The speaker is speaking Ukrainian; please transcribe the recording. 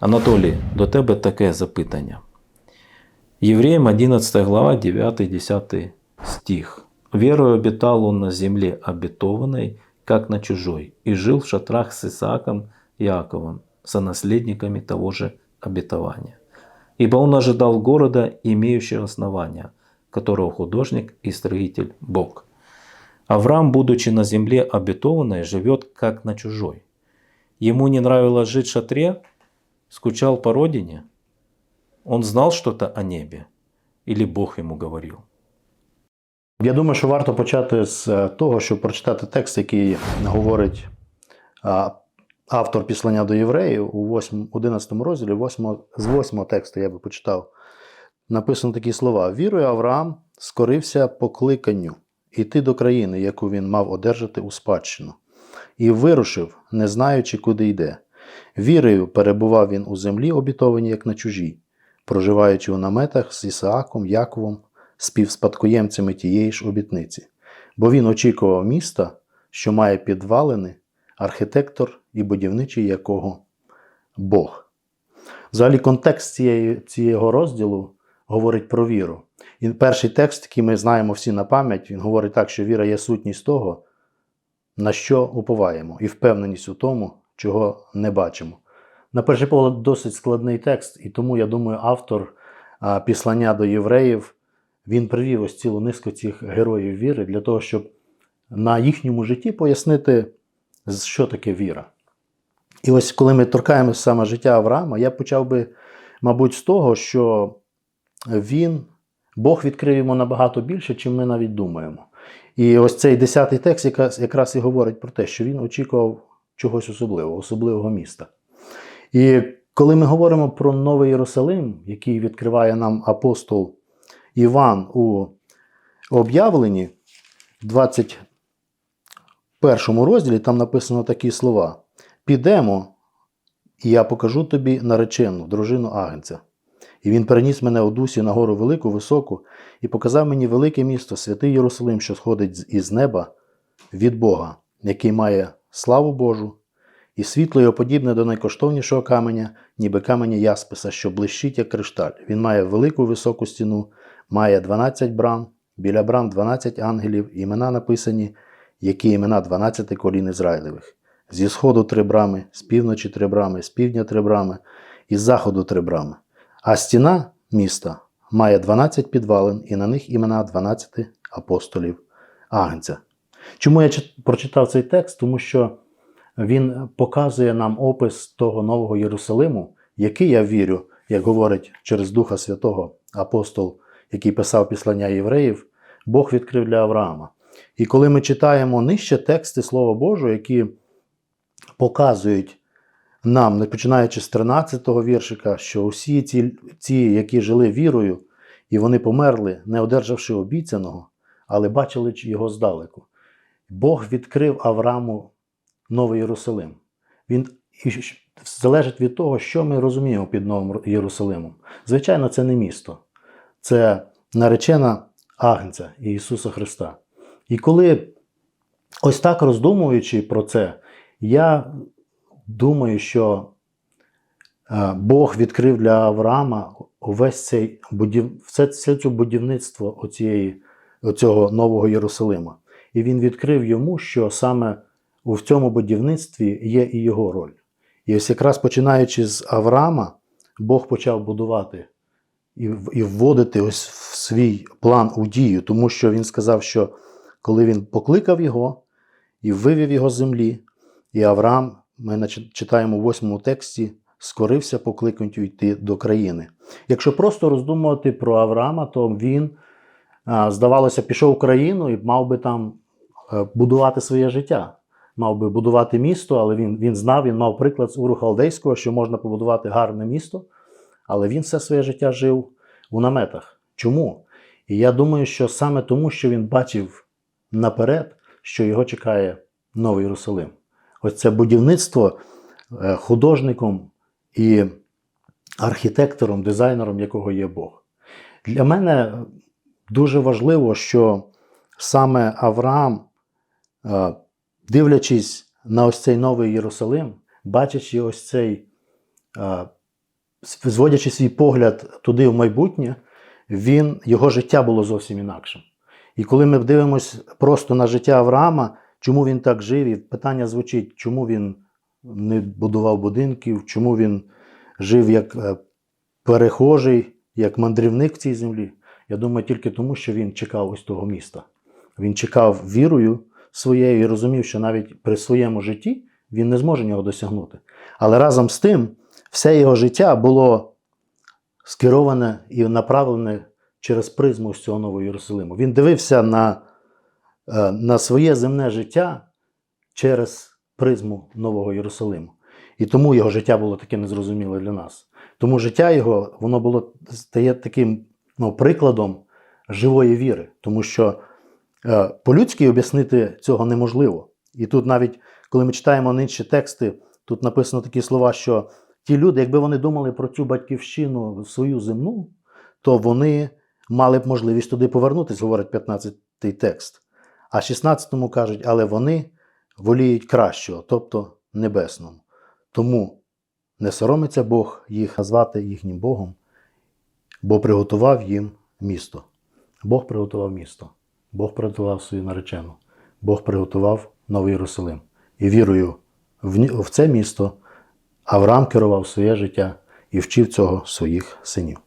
Анатолій, до тебе таке запитання. Евреям 11 глава, 9-10 стих. «Верою обитал он на земле обетованной, как на чужой, и жил в шатрах с Исааком и Иаковом, того же обетования. Ибо он ожидал города, имеющего основания, которого художник и строитель Бог. Авраам, будучи на земле обетованной, живет как на чужой. Ему не нравилось жить в шатре, скучал по родине. Он знал что-то о небе? Или Бог ему говорил? Я думаю, що варто почати з е, того, щоб прочитати текст, який говорить автор післання до євреїв у 8, 11 розділі, 8, з 8 тексту я би почитав. Написано такі слова: Вірою Авраам скорився покликанню іти до країни, яку він мав одержати у спадщину, і вирушив, не знаючи, куди йде. Вірою перебував він у землі, обітованій, як на чужій, проживаючи у наметах з Ісааком, Яковом, співспадкоємцями тієї ж обітниці, бо він очікував міста, що має підвалини, архітектор і будівничий якого Бог. Взагалі, контекст цієї, цього розділу говорить про віру. І перший текст, який ми знаємо всі на пам'ять, він говорить так, що віра є сутність того, на що уповаємо, і впевненість у тому, чого не бачимо. На перший погляд, досить складний текст, і тому, я думаю, автор післання до євреїв він привів ось цілу низку цих героїв віри для того, щоб на їхньому житті пояснити, що таке віра. І ось коли ми торкаємося саме життя Авраама, я почав би, мабуть, з того, що він, Бог відкрив йому набагато більше, чим ми навіть думаємо. І ось цей десятий текст якраз і говорить про те, що він очікував чогось особливого, особливого міста. І коли ми говоримо про Новий Єрусалим, який відкриває нам апостол Іван у об'явленні, в 21 розділі, там написано такі слова: Підемо, і я покажу тобі наречену, дружину Агнця. І він переніс мене у дусі на гору велику, високу, і показав мені велике місто, святий Єрусалим, що сходить із неба від Бога, який має славу Божу, і світло його подібне до найкоштовнішого каменя, ніби каменя ясписа, що блищить, як кришталь. Він має велику високу стіну, має 12 брам, біля брам 12 ангелів, імена написані, які імена 12 колін Ізраїлевих. Зі сходу три брами, з півночі три брами, з півдня три брами, і з заходу три брами. А стіна міста має 12 підвалин, і на них імена 12 апостолів Агнця. Чому я прочитав цей текст? Тому що він показує нам опис того нового Єрусалиму, який я вірю, як говорить через Духа Святого апостол, який писав післання євреїв, Бог відкрив для Авраама. І коли ми читаємо нижче тексти Слова Божого, які показують нам, не починаючи з 13-го віршика, що усі ці, ці, які жили вірою, і вони померли, не одержавши обіцяного, але бачили його здалеку. Бог відкрив Аврааму Новий Єрусалим. Він залежить від того, що ми розуміємо під Новим Єрусалимом. Звичайно, це не місто, це наречена Агнця Ісуса Христа. І коли ось так роздумуючи про це, я думаю, що е, Бог відкрив для Авраама увесь цей будів... все, все це будівництво оцієї, оцього нового Єрусалима. І він відкрив йому, що саме у цьому будівництві є і його роль. І ось якраз починаючи з Авраама, Бог почав будувати і, вводити ось в свій план у дію, тому що він сказав, що коли він покликав його і вивів його з землі, і Авраам, ми читаємо у восьмому тексті, скорився покликанню йти до країни. Якщо просто роздумувати про Авраама, то він, здавалося, пішов в країну і мав би там будувати своє життя. Мав би будувати місто, але він, він знав, він мав приклад з Уру Халдейського, що можна побудувати гарне місто, але він все своє життя жив у наметах. Чому? І я думаю, що саме тому, що він бачив наперед, що його чекає Новий Єрусалим. Ось це будівництво е, художником і архітектором, дизайнером, якого є Бог. Для мене дуже важливо, що саме Авраам, е, дивлячись на ось цей новий Єрусалим, бачачи ось цей зводячи свій погляд туди в майбутнє, він, його життя було зовсім інакшим. І коли ми дивимося просто на життя Авраама, чому він так жив, і питання звучить, чому він не будував будинків, чому він жив як е, перехожий, як мандрівник в цій землі. Я думаю, тільки тому, що він чекав ось того міста. Він чекав вірою своєю і розумів, що навіть при своєму житті він не зможе нього досягнути. Але разом з тим, все його життя було скероване і направлене через призму з цього нового Єрусалиму. Він дивився на, е, на своє земне життя через призму Нового Єрусалиму. І тому його життя було таке незрозуміле для нас. Тому життя його воно було стає таким ну, прикладом живої віри, тому що по-людськи об'яснити цього неможливо. І тут навіть коли ми читаємо нижчі тексти, тут написано такі слова, що ті люди, якби вони думали про цю батьківщину свою земну, то вони мали б можливість туди повернутися, говорить 15-й текст. А 16-му кажуть, але вони воліють кращого, тобто небесному. Тому не соромиться Бог їх назвати їхнім Богом, бо приготував їм місто. Бог приготував місто, Бог приготував свою наречену, Бог приготував Новий Єрусалим. І вірою в це місто Авраам керував своє життя і вчив цього своїх синів.